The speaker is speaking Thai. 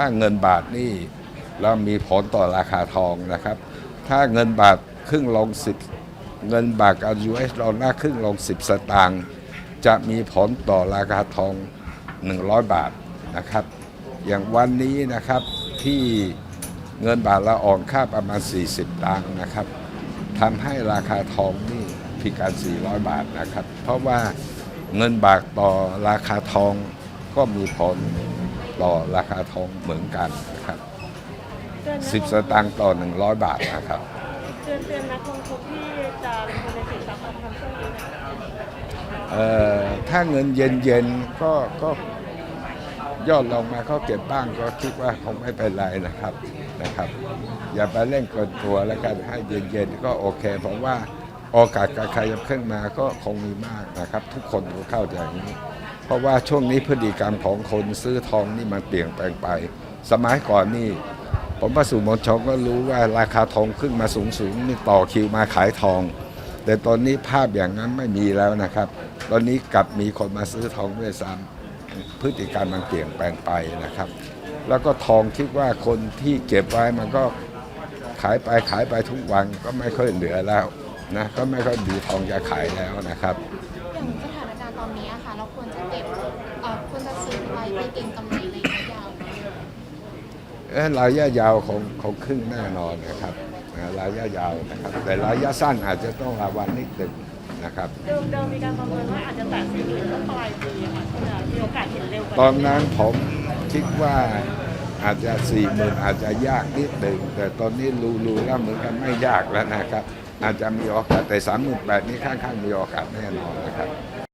ถ้าเงินบาทนี่แล้วมีผลต่อราคาทองนะครับ ถ้าเงินบาทครึ่งลงสิบเงินบาทกับ US ดอลลาร์ครึ่งลง10สตางค์จะมีผลต่อราคาทอง 100 บาทนะครับ อย่างวันนี้นะครับที่เงินบาทละอ่อนค่าประมาณ 40ตังค์นะครับทำให้ราคาทองนี่พิการ 400 บาทนะครับ เพราะว่าเงินบาทต่อราคาทองก็มีผล ต่อราคาทองเหมือนกันนะครับเตือนนัก10สตางค์ต่อ 100 บาทนะครับเตือนเตือนนักลงทุนที่จะลงทุนในสินทรัพย์ทองคำช่วงนี้หนะเอ่อถ้าเงินเย็นๆก็ก็ยอดลงมาเขาเก็บบ้างก็คิดว่าคงไม่เป็นไรนะครับนะครับ อย่าไปเล่นเกินตัวแล้วกันให้เย็นๆก็โอเคผมว่าโอกาสการขยับขึ้นมาก็คงมีมากนะครับ ทุกคนก็เข้าใจอย่างนี้ เพราะว่าช่วงนี้พฤติกรรมของคนซื้อทองนี่มันเปลี่ยนแปลงไป สมัยก่อนนี่ ผมว่าสื่มวลชนก็รู้ว่าราคาทองขึ้นมาสูงสูงๆนี่ต่อคิวมาขายทอง แต่ตอนนี้ภาพอย่างนั้นไม่มีแล้วนะครับ ตอนนี้กลับมีคนมาซื้อทองด้วยซ้ำพฤติกรรมมันเปลี่ยนแปลงไปนะครับ แล้วก็ทองคิดว่าคนที่เก็บไว้มันก็ขายไปขายไปทุกวันก็ไม่ค่อยเหลือแล้วนะก็ไม่ค่อยมีทองจะขายแล้วนะครับ อย่างสถานการณ์ตอนนี้อะค่ะ เราควรจะเก็บเอ่อควรจะซื้อไว้ไปเก็งกำไรระยะยาวไหมเอ้ยระยะยาวคงคงขึ้นแน่นอนนะครับนะระยะยาวนะครับ แต่ระยะสั้นอาจจะต้องระวังนิดหนึ่งนะครับเดิมเดิมมีการประเมินว่าอาจจะแตะสี่หมื่นช่วงปลายปีอะค่ะคุณอามีโอกาสเห็นเร็วกว่าตอนนั้นผมคิดว่าอาจจะสี่หมื่นอาจจะยากนิดหนึ่งแต่ตอนนี้รู้ๆแล้วเหมือนกันไม่ยากแล้วนะครับ อาจจะมีโอกาสแต่สามหมื่นแปดนี้ค่อนข้างมีโอกาสแน่นอนนะครับ